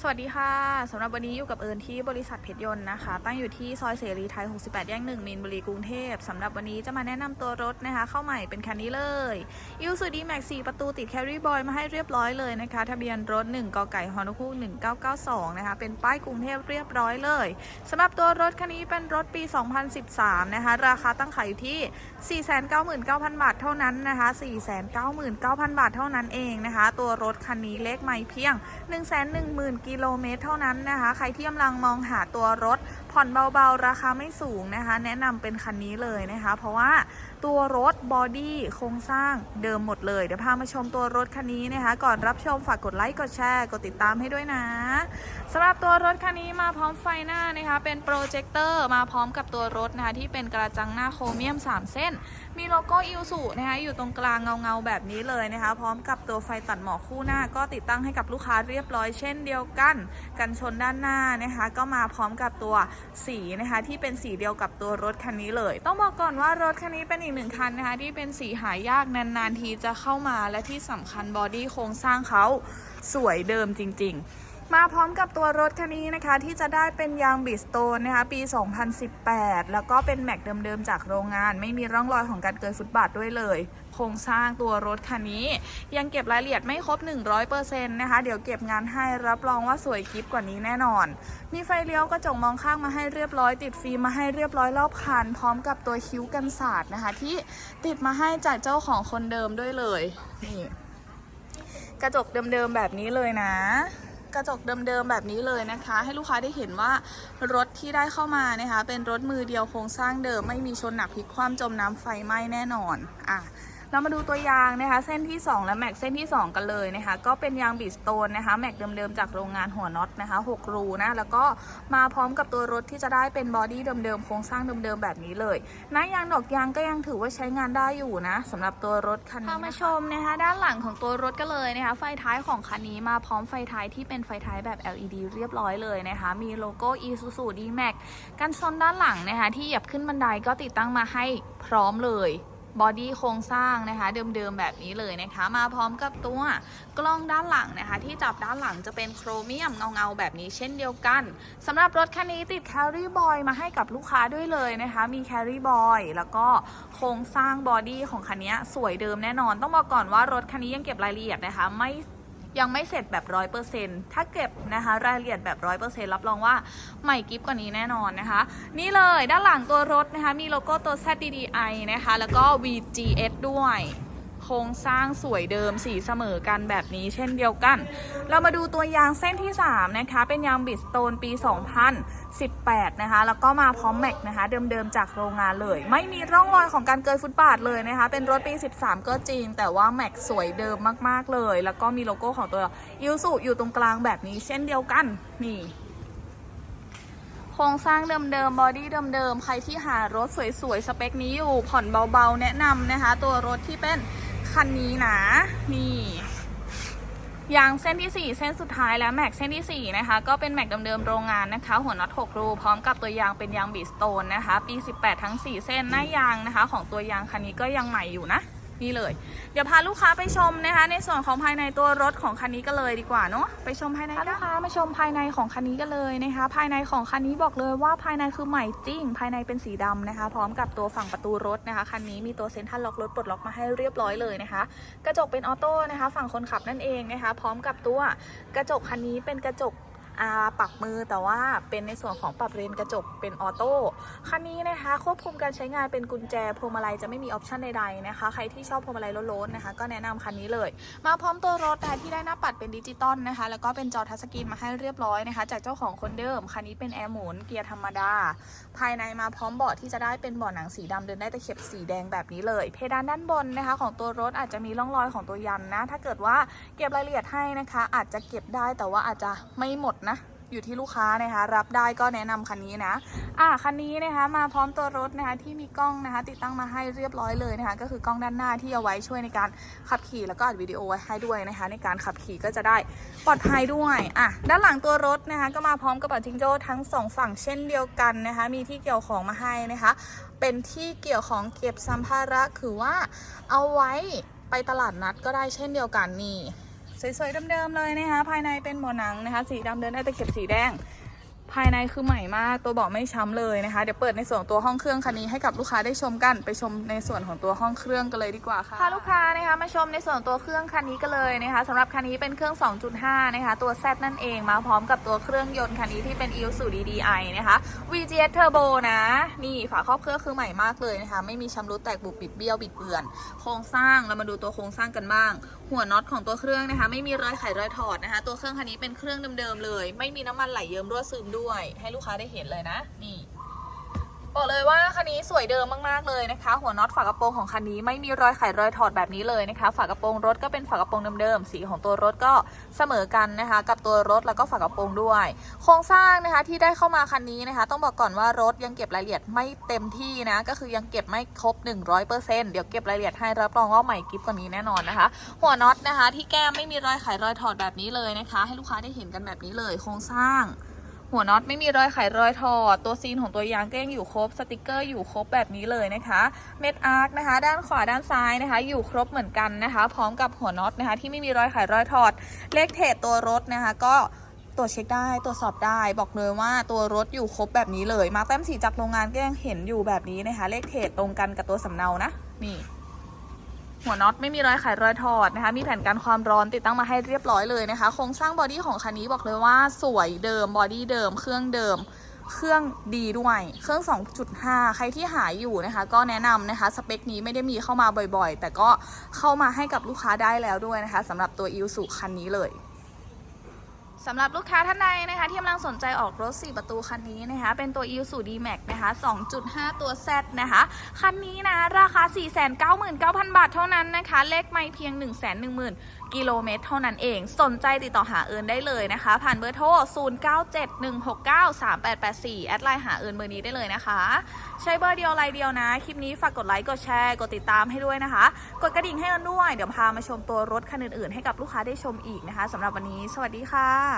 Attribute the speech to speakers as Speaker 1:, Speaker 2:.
Speaker 1: สวัสดีค่ะสำหรับวันนี้อยู่กับเอิญที่บริษัทเพชรยนต์นะคะ ตั้งอยู่ที่ซอยเสรีไทย 68 แยกหนึ่งมีนบุรีกรุงเทพสำหรับวันนี้จะมาแนะนำตัวรถนะคะ เข้าใหม่เป็นคันนี้เลยอิวสุดีแม็ก4ประตูติดแครี่บอยมาให้เรียบร้อยเลยนะคะ ทะเบียนรถ 1กไก่ฮอนคู1992 นะคะ เป็นป้ายกรุงเทพเรียบร้อยเลยสำหรับตัวรถคันนี้เป็นรถปี 2013 นะคะ ราคาตั้งขายอยู่ที่ 499,000 บาทเท่านั้นนะคะ 499,000 บาทเท่านั้นเองนะคะ ตัวรถคันนี้เลขไม่เพียง 110,000กิโลเมตรเท่านั้นนะคะ ใครที่กำลังมองหาตัวรถผ่อนเบาๆ ราคาไม่สูงนะคะ แนะนำเป็นคันนี้เลยนะคะ เพราะว่าตัวรถบอดี้โครงสร้างเดิมหมดเลย เดี๋ยวพามาชมตัวรถคันนี้นะคะ ก่อนรับชมฝากกดไลค์กดแชร์กดติดตามให้ด้วยนะสำหรับตัวรถคันนี้มาพร้อมไฟหน้านะคะ เป็นโปรเจคเตอร์มาพร้อมกับตัวรถนะคะ ที่เป็นกระจังหน้าโครเมียม 3 เส้น มีโลโก้อิวสุนะคะอยู่ตรงกลางเงาๆแบบนี้เลยนะคะ พร้อมกับตัวไฟตัดหมอกคู่หน้า ก็ติดตั้งให้กับลูกค้าเรียบร้อยเช่นเดียวกัน กันชนด้านหน้านะคะ ก็มาพร้อมกับตัวสีนะคะ ที่เป็นสีเดียวกับตัวรถคันนี้เลย ต้องบอกก่อนว่ารถคันนี้เป็นอีกหนึ่งคันนะคะที่เป็นสีหายากนานๆทีจะเข้ามาและที่สำคัญบอดี้โครงสร้างเขาสวยเดิมจริง ๆ มาพร้อมกับตัวรถคันนี้นะคะ ที่จะได้เป็นยางบิสโตนนะคะ ปี 2018 แล้วก็เป็นแม็กเดิมๆจากโรงงาน ไม่มีร่องรอยของการเกินฟุตบาทด้วยเลย โครงสร้างตัวรถคันนี้ ยังเก็บรายละเอียดไม่ครบ 100%นะคะ เดี๋ยวเก็บงานให้รับรองว่าสวยคลิปกว่านี้แน่นอน มีไฟเลี้ยวกระจกมองข้างมาให้เรียบร้อย ติดฟิล์มมาให้เรียบร้อยรอบคัน พร้อมกับตัวคิ้วกันศาสตร์นะคะ ที่ติดมาให้จากเจ้าของคนเดิมด้วยเลยนี่กระจกเดิมๆแบบนี้เลยนะ กระจกเดิมๆแบบนี้เลยนะคะ ให้ลูกค้าได้เห็นว่ารถที่ได้เข้ามานะคะ เป็นรถมือเดียวโครงสร้างเดิมไม่มีชนหนักพลิกคว่ำจมน้ำไฟไหม้แน่นอนอะ เรามาดูตัวยางนะคะ เส้นที่ 2 และแม็กเส้นที่ 2 กันเลยนะคะ ก็เป็นยางบิสโตนนะคะ แม็กเดิมๆจากโรงงานหัวน็อตนะคะ 6 รูนะ แล้วก็มาพร้อมกับตัวรถที่จะได้เป็นบอดี้เดิมๆ โครงสร้างเดิมๆ แบบนี้เลยน้ายางดอกยางก็ยังถือว่าใช้งานได้อยู่นะสำหรับตัวรถคันนี้พามาชมนะคะ ด้านหลังของตัวรถกันเลยนะคะ ไฟท้ายของคันนี้มาพร้อมไฟท้ายที่เป็นไฟท้ายแบบ LED เรียบร้อยเลยนะคะ มีโลโก้ Isuzu D-Max กันชนด้านหลังนะคะ ที่เหยียบขึ้นบันไดก็ติดตั้งมาให้พร้อมเลย บอดี้โครงสร้างนะคะเดิมๆแบบนี้เลยนะคะ มาพร้อมกับตัวกล้องด้านหลังนะคะ ที่จับด้านหลังจะเป็นโครเมียมเงาๆแบบนี้เช่นเดียวกันสำหรับรถคันนี้ติดแครี่บอยมาให้กับลูกค้าด้วยเลยนะคะ มีแครี่บอยแล้วก็โครงสร้างบอดี้ของคันนี้สวยเดิมแน่นอน ต้องบอกก่อนว่ารถคันนี้ยังเก็บรายละเอียดนะคะ ไม่ ยังไม่เสร็จแบบร้อยเปอร์เซ็นต์ถ้าเก็บนะคะรายละเอียดแบบร้อยเปอร์เซ็นต์รับรองว่าใหม่กิฟกว่านี้แน่นอนนะคะ นี่เลยด้านหลังตัวรถนะคะมีโลโก้ตัว ZDDI นะคะแล้วก็ VGS ด้วย โครงสร้างสวยเดิมสีเสมอกันแบบนี้เช่นเดียวกัน เรามาดูตัวยางเส้นที่ 3 นะคะ เป็นยางบิสโตนปี 2018 นะคะ แล้วก็มาพร้อมแม็กนะคะ เดิมๆจากโรงงานเลย ไม่มีร่องรอยของการเกินฟุตบาทเลยนะคะ เป็นรถปี 13 ก็จริง แต่ว่าแม็กสวยเดิมมากๆเลย แล้วก็มีโลโก้ของตัวยูสุอยู่ตรงกลางแบบนี้เช่นเดียวกันนี่โครงสร้างเดิมๆ บอดี้เดิมๆ ใครที่หารถสวยๆ สเปคนี้อยู่ผ่อนเบาๆ แนะนำนะคะ ตัวรถที่เป็น คันนี้นะ นี่ยางเส้นที่ 4 เส้นสุดท้ายแล้วแม็กเส้นที่ 4 นะคะ ก็เป็นแม็กเดิมๆโรงงานนะคะ หัวน็อต6รูพร้อมกับตัวยางเป็นยางบีสโตนนะคะ ปี 18 ทั้ง 4 เส้นหน้ายางนะคะ ของตัวยางคันนี้ก็ยังใหม่อยู่นะ นี่เลย เดี๋ยวพาลูกค้าไปชมนะคะ ในส่วนของภายในตัวรถของคันนี้กันเลยดีกว่าเนาะไปชมภายในลูกค้ามาชมภายในของคันนี้กันเลยนะคะ ภายในของคันนี้บอกเลยว่าภายในคือใหม่จริง ภายในเป็นสีดำนะคะ พร้อมกับตัวฝั่งประตูรถนะคะคันนี้มีตัวเซ็นทรัลล็อกรถปลดล็อกมาให้เรียบร้อยเลยนะคะ กระจกเป็นออโต้นะคะ ฝั่งคนขับนั่นเองนะคะ พร้อมกับตัวกระจกคันนี้เป็นกระจก ปรับมือแต่ว่าเป็นในส่วนของปรับเรนกระจกเป็นออโต้คันนี้นะคะควบคุมการใช้งานเป็นกุญแจพวงมาลัยจะไม่มีออปชันใดๆนะคะใครที่ชอบพวงมาลัยล้นๆนะคะ ก็แนะนำคันนี้เลย มาพร้อมตัวรถนะคะที่ได้หน้าปัดเป็นดิจิตอลนะคะ แล้วก็เป็นจอทัชสกรีนมาให้เรียบร้อยนะคะ จากเจ้าของคนเดิมคันนี้เป็นแอร์หมุนเกียร์ธรรมดา ภายในมาพร้อมเบาะที่จะได้เป็นเบาะหนังสีดำเดินได้ตะเข็บสีแดงแบบนี้เลย เพดานด้านบนนะคะ ของตัวรถอาจจะมีร่องรอยของตัวยันนะถ้าเกิดว่าเก็บรายละเอียดให้นะคะ อาจจะเก็บได้แต่ว่าอาจจะไม่หมดนะ อยู่ที่ลูกค้านะคะ รับได้ก็แนะนำคันนี้นะ อะคันนี้นะคะ มาพร้อมตัวรถนะคะที่มีกล้องนะคะ ติดตั้งมาให้เรียบร้อยเลยนะคะ ก็คือกล้องด้านหน้าที่เอาไว้ช่วยในการขับขี่แล้วก็อัดวิดีโอไว้ให้ด้วยนะคะ ในการขับขี่ก็จะได้ปลอดภัยด้วยอะด้านหลังตัวรถนะคะ ก็มาพร้อมกับปัดจิงโจ้ทั้งสองฝั่งเช่นเดียวกันนะคะ มีที่เกี่ยวของมาให้นะคะ เป็นที่เกี่ยวของเก็บสัมภาระคือว่าเอาไว้ไปตลาดนัดก็ได้เช่นเดียวกันนี่ สวยๆเดิมๆเลยนะคะภายในเป็นหมอหนังนะคะ สีดำเดินได้แต่เก็บสีแดง ภายในคือใหม่มากตัวเบาะไม่ช้ำเลยนะคะ เดี๋ยวเปิดในส่วนตัวห้องเครื่องคันนี้ให้กับลูกค้าได้ชมกันไปชมในส่วนของตัวห้องเครื่องกันเลยดีกว่าค่ะพาลูกค้านะคะมาชมในส่วนตัวเครื่องคันนี้กันเลยนะคะสำหรับคันนี้เป็นเครื่อง 2.5 นะคะ ตัว Z นั่นเองมาพร้อมกับตัวเครื่องยนต์คันนี้ที่เป็น i l s u DDI นะคะ VGS Turbo นะนี่ฝาครอบเครื่องคือใหม่มากเลยนะคะ ไม่มีชำรุดแตกบุบบิดเบี้ยวบิดเบือน โครงสร้างเรามาดูตัวโครงสร้างกันบ้างหัวน็อตของตัวเครื่องนะคะ ไม่มีรอยไขรอยถอดนะคะ ตัวเครื่องคันนี้เป็นเครื่องเดิมๆเลย ไม่มีน้ำมันไหลเยิ้มรั่วซึมด้วย ให้ลูกค้าได้เห็นเลยนะนี่ บอกเลยว่าคันนี้สวยเดิมมากๆเลยนะคะ หัวน็อตฝากระโปรงของคันนี้ไม่มีรอยไขรอยถอดแบบนี้เลยนะคะ ฝากระโปรงรถก็เป็นฝากระโปรงเดิมๆสีของตัวรถก็เสมอกันนะคะ กับตัวรถแล้วก็ฝากระโปรงด้วย โครงสร้างนะคะที่ได้เข้ามาคันนี้นะคะ ต้องบอกก่อนว่ารถยังเก็บรายละเอียดไม่เต็มที่นะก็คือยังเก็บไม่ครบ 100%เดี๋ยวเก็บรายละเอียดให้รับรองว่าใหม่กิฟกว่านี้แน่นอนนะคะ หัวน็อตนะคะ ที่แก้มไม่มีรอยไขรอยถอดแบบนี้เลยนะคะ ให้ลูกค้าได้เห็นกันแบบนี้เลย โครงสร้าง หัวน็อตไม่มีรอยไขรอยถอด ตัวซีนของตัวยางก็ยังอยู่ครบ สติกเกอร์อยู่ครบแบบนี้เลยนะคะ เม็ดอาร์คนะคะ ด้านขวาด้านซ้ายนะคะ อยู่ครบเหมือนกันนะคะ พร้อมกับหัวน็อตนะคะ ที่ไม่มีรอยไขรอยถอด เลขเทรดตัวรถนะคะ ก็ตรวจเช็คได้ตรวจสอบได้บอกเลยว่าตัวรถอยู่ครบแบบนี้เลย มาแต้มสีจากโรงงานก็ยังเห็นอยู่แบบนี้นะคะ เลขเทรดตรงกันกับตัวสำเนานะนี่ หัวน็อตไม่มีรอยไขรอยถอดนะคะ มีแผ่นกันความร้อนติดตั้งมาให้เรียบร้อยเลยนะคะ โครงสร้างบอดี้ของคันนี้บอกเลยว่าสวยเดิมบอดี้เดิม เครื่องเดิม เครื่องดีด้วย เครื่อง 2.5 ใครที่หายอยู่นะคะ ก็แนะนำนะคะ สเปคนี้ไม่ได้มีเข้ามาบ่อยๆ แต่ก็เข้ามาให้กับลูกค้าได้แล้วด้วยนะคะสำหรับตัวอิวสุคันนี้เลย สำหรับลูกค้าท่านใดนะคะที่กำลังสนใจออกรถ 4 ประตูคันนี้นะคะเป็นตัว i s u d m a x นะคะ 2.5 ตัว Z นะคะ คันนี้นะราคา 499,000 บาทเท่านั้นนะคะ เลขไม่เพียง 110,000กิโลเมตรเท่านั้นเอง สนใจติดต่อหาเอิญได้เลยนะคะ ผ่านเบอร์โทร 0971693884 แอดไลน์หาเอิญเบอร์นี้ได้เลยนะคะ ใช้เบอร์เดียวไลน์เดียวนะ คลิปนี้ฝากกดไลค์กดแชร์กดติดตามให้ด้วยนะคะ กดกระดิ่งให้เอิญด้วย เดี๋ยวพามาชมตัวรถคันอื่นๆ ให้กับลูกค้าได้ชมอีกนะคะสำหรับวันนี้ สวัสดีค่ะ